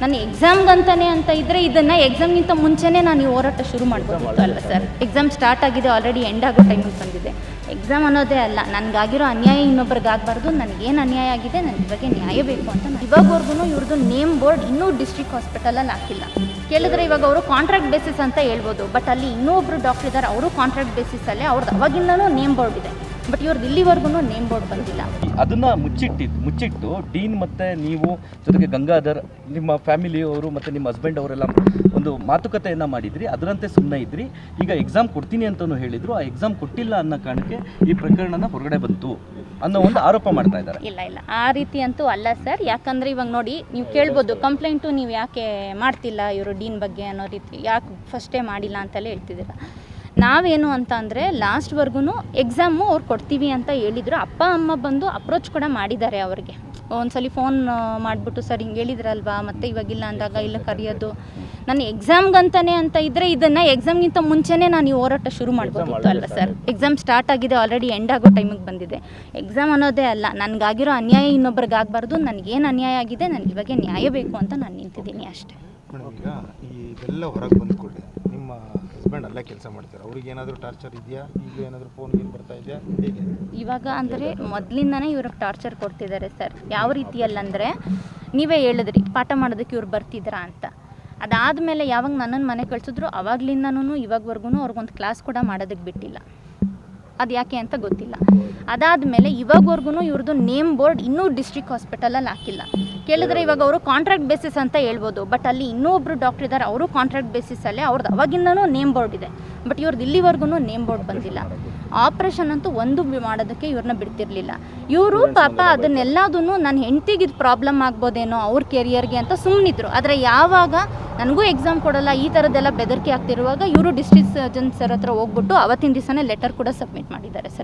ನನ್ನ ಎಕ್ಸಾಮ್ಗಂತಾನೆ ಅಂತ ಇದ್ದರೆ ಇದನ್ನು ಎಕ್ಸಾಮ್ಗಿಂತ ಮುಂಚೆನೇ ನಾನು ಈ ಹೋರಾಟ ಶುರು ಮಾಡ್ಬೋದಿತ್ತು ಅಲ್ಲ ಸರ್ ಎಕ್ಸಾಮ್ ಸ್ಟಾರ್ಟ್ ಆಗಿದೆ ಆಲ್ರೆಡಿ ಎಂಡ್ ಆಗೋ ಟೈಮಿಗೆ ಬಂದಿದೆ. ಎಕ್ಸಾಮ್ ಅನ್ನೋದೇ ಅಲ್ಲ ನನಗಾಗಿರೋ ಅನ್ಯಾಯ ಇನ್ನೊಬ್ರಿಗೆ ಆಗಬಾರ್ದು ನನಗೇನು ಅನ್ಯಾಯ ಆಗಿದೆ ನನಗೆ ಬಗ್ಗೆ ನ್ಯಾಯ ಬೇಕು ಅಂತ ನಾನು ಇವಾಗವರೆಗೂ ಇವ್ರದ್ದು ನೇಮ್ ಬೋರ್ಡ್ ಇನ್ನೂ ಡಿಸ್ಟ್ರಿಕ್ಟ್ ಹಾಸ್ಪಿಟಲಲ್ಲಿ ಹಾಕಿಲ್ಲ. ಕೇಳಿದ್ರೆ ಇವಾಗ ಅವರು ಕಾಂಟ್ರಾಕ್ಟ್ ಬೇಸಿಸ್ ಅಂತ ಹೇಳ್ಬೋದು ಬಟ್ ಅಲ್ಲಿ ಇನ್ನೂ ಒಬ್ಬರು ಡಾಕ್ಟರ್ ಇದ್ದಾರೆ ಅವರು ಕಾಂಟ್ರಾಕ್ಟ್ ಬೇಸಿಸಲ್ಲೇ ಅವ್ರದ್ದು ಅವಾಗಿಂದನೂ ನೇಮ್ ಬೋರ್ಡ್ ಇದೆ. ಬಟ್ ಇವ್ರದ್ದು ಇಲ್ಲಿವರೆಗೂ ನೇಮ್ ಬೋರ್ಡ್ ಬಂದಿಲ್ಲ. ಅದನ್ನ ಮುಚ್ಚಿಟ್ಟಿದ್ದು ಮುಚ್ಚಿಟ್ಟು ಡೀನ್ ಮತ್ತೆ ನೀವು ಜೊತೆಗೆ ಗಂಗಾಧರ್ ನಿಮ್ಮ ಫ್ಯಾಮಿಲಿಯವರು ಮತ್ತೆ ನಿಮ್ಮ ಹಸ್ಬೆಂಡ್ ಅವರೆಲ್ಲ ಒಂದು ಮಾತುಕತೆಯನ್ನ ಮಾಡಿದ್ರಿ ಅದರಂತೆ ಸುಮ್ಮನೆ ಇದ್ರಿ. ಈಗ ಎಕ್ಸಾಮ್ ಕೊಡ್ತೀನಿ ಅಂತಲೂ ಹೇಳಿದ್ರು ಆ ಎಕ್ಸಾಮ್ ಕೊಟ್ಟಿಲ್ಲ ಅನ್ನೋ ಕಾರಣಕ್ಕೆ ಈ ಪ್ರಕರಣನ ಹೊರಗಡೆ ಬಂತು ಅನ್ನೋ ಒಂದು ಆರೋಪ ಮಾಡ್ತಾ ಇದ್ದಾರೆ. ಇಲ್ಲ ಇಲ್ಲ. ಆ ರೀತಿ ಅಂತೂ ಅಲ್ಲ ಸರ್. ಯಾಕಂದರೆ ಇವಾಗ ನೋಡಿ ನೀವು ಕೇಳ್ಬೋದು ಕಂಪ್ಲೇಂಟು ನೀವು ಯಾಕೆ ಮಾಡ್ತಿಲ್ಲ ಇವರು ಡೀನ್ ಬಗ್ಗೆ ಅನ್ನೋ ರೀತಿ ಯಾಕೆ ಫಸ್ಟೇ ಮಾಡಿಲ್ಲ ಅಂತೆಲ್ಲ ಹೇಳ್ತಿದ್ದೀರ. ನಾವೇನು ಅಂತ ಅಂದರೆ ಲಾಸ್ಟ್ವರೆಗೂ ಎಕ್ಸಾಮು ಅವ್ರು ಕೊಡ್ತೀವಿ ಅಂತ ಹೇಳಿದ್ರು. ಅಪ್ಪ ಅಮ್ಮ ಬಂದು ಅಪ್ರೋಚ್ ಕೂಡ ಮಾಡಿದ್ದಾರೆ ಅವ್ರಿಗೆ. ಒಂದ್ಸಲಿ ಫೋನ್ ಮಾಡಿಬಿಟ್ಟು ಸರ್ ಹಿಂಗೆ ಹೇಳಿದ್ರಲ್ವಾ? ಮತ್ತೆ ಇವಾಗಿಲ್ಲ ಅಂದಾಗ ಇಲ್ಲ ಕರೆಯೋದು. ನಾನು ಎಕ್ಸಾಮ್ಗಂತಾನೆ ಅಂತ ಇದ್ದರೆ ಇದನ್ನು ಎಕ್ಸಾಮ್ಗಿಂತ ಮುಂಚೆನೇ ನಾನು ಈ ಹೋರಾಟ ಶುರು ಮಾಡ್ಬೋದಿತ್ತು ಅಲ್ವಾ ಸರ್. ಎಕ್ಸಾಮ್ ಸ್ಟಾರ್ಟ್ ಆಗಿದೆ ಆಲ್ರೆಡಿ ಎಂಡ್ ಆಗೋ ಟೈಮಿಗೆ ಬಂದಿದೆ. ಎಕ್ಸಾಮ್ ಅನ್ನೋದೇ ಅಲ್ಲ. ನನಗಾಗಿರೋ ಅನ್ಯಾಯ ಇನ್ನೊಬ್ರಿಗೆ ಆಗಬಾರ್ದು. ನನಗೇನು ಅನ್ಯಾಯ ಆಗಿದೆ ನನಗೆ ಇವಾಗ ನ್ಯಾಯ ಬೇಕು ಅಂತ ನಾನು ನಿಂತಿದ್ದೀನಿ ಅಷ್ಟೇ. ನಿಮ್ಮ ಹಸ್ಬೆಂಡ್ ಅಲ್ಲೇ ಕೆಲಸ ಮಾಡ್ತಾರೆ. ಅವ್ರಿಗೆ ಏನಾದರೂ ಟಾರ್ಚರ್ ಇದೆಯಾ? ಈಗ ಏನಾದರೂ ಫೋನ್ ಗೀನ್ ಬರ್ತಾ ಇದೆಯಾ? ಇವಾಗ ಅಂದರೆ ಮೊದಲಿಂದನೇ ಇವ್ರಿಗೆ ಟಾರ್ಚರ್ ಕೊಡ್ತಿದ್ದಾರೆ ಸರ್ ಯಾವ ರೀತಿಯಲ್ಲಂದರೆ ನೀವೇ ಹೇಳಿದ್ರಿ, ಪಾಠ ಮಾಡೋದಕ್ಕೆ ಇವ್ರು ಬರ್ತಿದ್ದೀರಾ ಅಂತ. ಅದಾದಮೇಲೆ ಯಾವಾಗ ನನ್ನನ್ನು ಮನೆ ಕಳಿಸಿದ್ರು ಅವಾಗ್ಲಿಂದನೂ ಇವಾಗವರೆಗೂ ಅವ್ರಿಗೊಂದು ಕ್ಲಾಸ್ ಕೂಡ ಮಾಡೋದಕ್ಕೆ ಬಿಟ್ಟಿಲ್ಲ. ಅದು ಯಾಕೆ ಅಂತ ಗೊತ್ತಿಲ್ಲ. ಅದಾದಮೇಲೆ ಇವಾಗವರೆಗೂ ಇವ್ರದ್ದು ನೇಮ್ ಬೋರ್ಡ್ ಇನ್ನೂ ಡಿಸ್ಟ್ರಿಕ್ಟ್ ಹಾಸ್ಪಿಟಲಲ್ಲಿ ಹಾಕಿಲ್ಲ. ಕೇಳಿದ್ರೆ ಇವಾಗ ಅವರು ಕಾಂಟ್ರಾಕ್ಟ್ ಬೇಸಿಸ್ ಅಂತ ಹೇಳ್ಬೋದು. ಬಟ್ ಅಲ್ಲಿ ಇನ್ನೂ ಒಬ್ಬರು ಡಾಕ್ಟರ್ ಇದ್ದಾರೆ ಅವರು ಕಾಂಟ್ರಾಕ್ಟ್ ಬೇಸಿಸಲ್ಲೇ ಅವ್ರದ್ದು ಅವಾಗಿಂದನೂ ನೇಮ್ ಬೋರ್ಡ್ ಇದೆ. ಬಟ್ ಇವ್ರದ್ದು ಇಲ್ಲಿವರೆಗೂ ನೇಮ್ ಬೋರ್ಡ್ ಬಂದಿಲ್ಲ. ಆಪ್ರೇಷನ್ ಅಂತೂ ಒಂದು ಮಾಡೋದಕ್ಕೆ ಇವ್ರನ್ನ ಬಿಡ್ತಿರ್ಲಿಲ್ಲ. ಇವರು ಪಾಪ ಅದನ್ನೆಲ್ಲದೂ ನನ್ನ ಹೆಂಡತಿಗೆ ಇದು ಪ್ರಾಬ್ಲಮ್ ಆಗ್ಬೋದೇನೋ ಅವ್ರ ಕೆರಿಯರ್ಗೆ ಅಂತ ಸುಮ್ಮನಿದ್ರು ಆದರೆ ಯಾವಾಗ ನನಗೂ ಎಕ್ಸಾಮ್ ಕೊಡಲ್ಲ ಈ ಥರದ್ದೆಲ್ಲ ಬೆದರಿಕೆ ಆಗ್ತಿರುವಾಗ ಇವರು ಡಿಸ್ಟ್ರಿಕ್ಟ್ ಸರ್ಜನ್ ಸರ್ ಹತ್ರ ಹೋಗ್ಬಿಟ್ಟು ಅವತ್ತಿನ ದಿವಸನೇ ಲೆಟರ್ ಕೂಡ ಸಬ್ಮಿಟ್ ಮಾಡಿದ್ದಾರೆ ಸರ್.